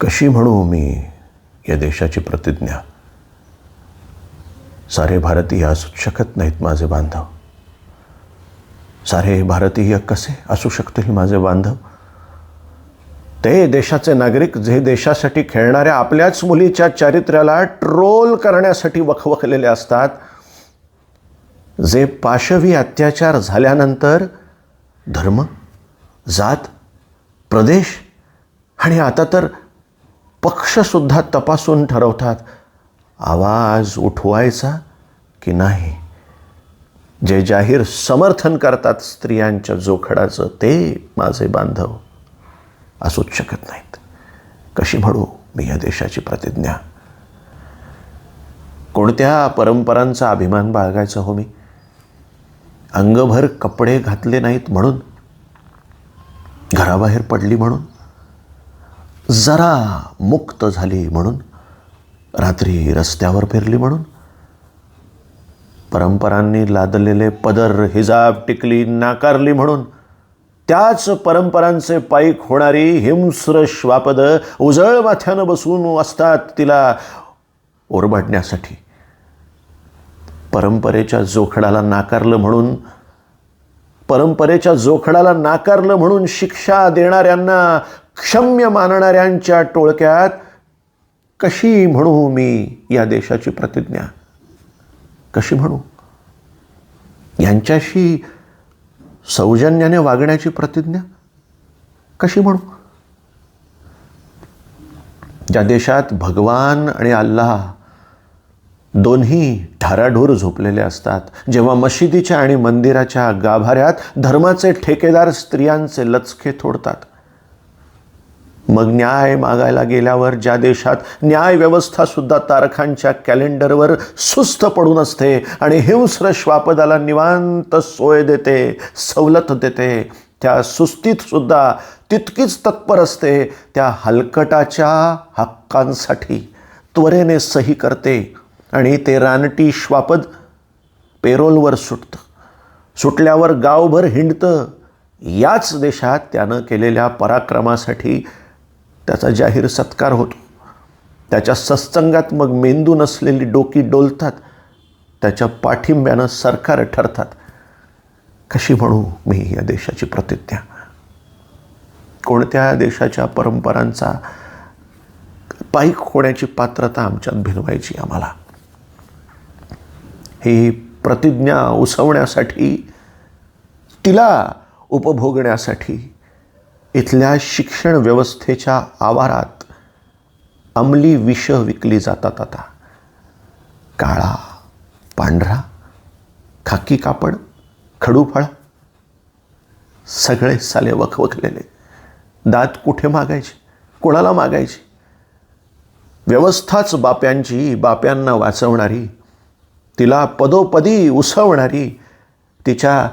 कशी म्हणू मी या देशाची प्रतिज्ञा? सारे भारतीय असूच शकत नाहीत माझे बांधव. सारे भारतीय कसे असू शकतील माझे बांधव? ते देशाचे नागरिक जे देशासाठी खेळणाऱ्या आपल्याच मुलीच्या चारित्र्याला ट्रोल करण्यासाठी वखवखलेले असतात जे पाशवी अत्याचार झाल्यानंतर धर्म जात प्रदेश आणि आता तर पक्षसुद्धा तपासून ठरवतात आवाज उठवायचा की नाही? जे जाहीर समर्थन करतात स्त्रियांच्या जोखडाचं ते माझे बांधव असूच शकत नाहीत. कशी म्हणू मी या देशाची प्रतिज्ञा? कोणत्या परंपरांचा अभिमान बाळगायचा हो मी? अंगभर कपडे घातले नाहीत म्हणून? घराबाहेर पडली म्हणून? जरा मुक्त झाली म्हणून रात्री रस्त्यावर फिरली म्हणून. परंपरांनी लादलेले पदर हिजाब टिकली नाकारली म्हणून. त्याच परंपरांचे पायीक होणारी हिंस्र श्वापद उजळ माथ्यानं बसून असतात तिला ओरबाडण्यासाठी. परंपरेच्या जोखडाला नाकारलं म्हणून परंपरेच्या जोखडाला नाकारलं म्हणून शिक्षा देणाऱ्यांना क्षम्य मानणाऱ्यांच्या टोळक्यात कशी म्हणू मी या देशाची प्रतिज्ञा? कशी म्हणू? यांच्याशी सौजन्याने वागण्याची प्रतिज्ञा? कशी म्हणू? ज्या देशात भगवान आणि अल्लाह दोन्ही ढाराढूर झोपलेले असतात जेव्हा मशिदीच्या आणि मंदिराच्या गाभाऱ्यात धर्माचे ठेकेदार स्त्रियांचे लचके थोडतात मग न्याय मागायला गेल्यावर ज्या देशात न्याय व्यवस्था सुद्धा तारखांच्या कॅलेंडरवर सुस्त पडून असते आणि हिंस्र श्वापदाला निवांत सोय देते सवलत देते त्या सुस्तीत सुद्धा तितकीच तत्पर असते त्या हलकटाच्या हक्कांसाठी त्वरेने सही करते आणि ते रानटी श्वापद पेरोलवर सुटतं. सुटल्यावर गावभर हिंडतं. याच देशात त्यानं केलेल्या पराक्रमासाठी त्याचा जाहीर सत्कार होतो. त्याच्या सत्संगात मग मेंदू नसलेली डोकी डोलतात. त्याच्या पाठिंब्यानं सरकार ठरतात. कशी म्हणू मी या देशाची प्रतिज्ञा? कोणत्या देशाच्या परंपरांचा पाईक होण्याची पात्रता आमच्यात भिनवायची आम्हाला? ही प्रतिज्ञा उसवण्यासाठी तिला उपभोगण्यासाठी इथल्या शिक्षण व्यवस्थेच्या आवारात अंमली विष विकली जातात आता. काळा पांढरा खाकी कापड खडूफळा सगळे साले वखवखलेले. दात कुठे मागायचे? कोणाला मागायचे? व्यवस्थाच बाप्यांची बाप्यांना वाचवणारी तिला पदोपदी उसवणारी तिच्या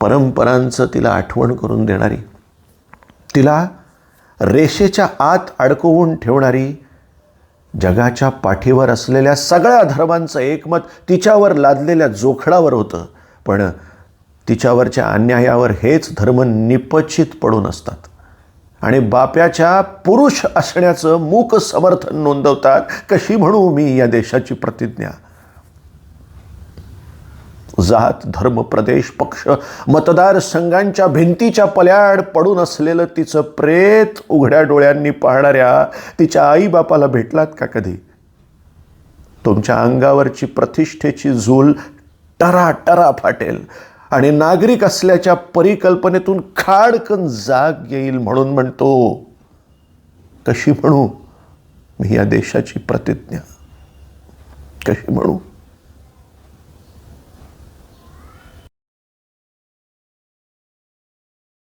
परंपरांचं तिला आठवण करून देणारी तिला रेषेच्या आत अडकवून ठेवणारी जगाच्या पाठीवर असलेल्या सगळ्या धर्मांचं एकमत तिच्यावर लादलेल्या जोखडावर होतं. पण तिच्यावरच्या अन्यायावर हेच धर्म निपचित पडून असतात. आणि बाप्याच्या पुरुष असण्याचं मूक समर्थन नोंदवतात कशी म्हणू मी या देशाची प्रतिज्ञा? जात धर्म प्रदेश पक्ष मतदारसंघांच्या भिंतीच्या पल्याड पडून असलेलं तिचं प्रेत उघड्या डोळ्यांनी पाहणाऱ्या तिच्या आईबापाला भेटलात का कधी? तुमच्या अंगावरची प्रतिष्ठेची झूल टरा टरा फाटेल आणि नागरिक असल्याच्या परिकल्पनेतून खाडकन जाग येईल म्हणून म्हणतो. कशी म्हणू? मी या देशाची प्रतिज्ञा. कशी म्हणू?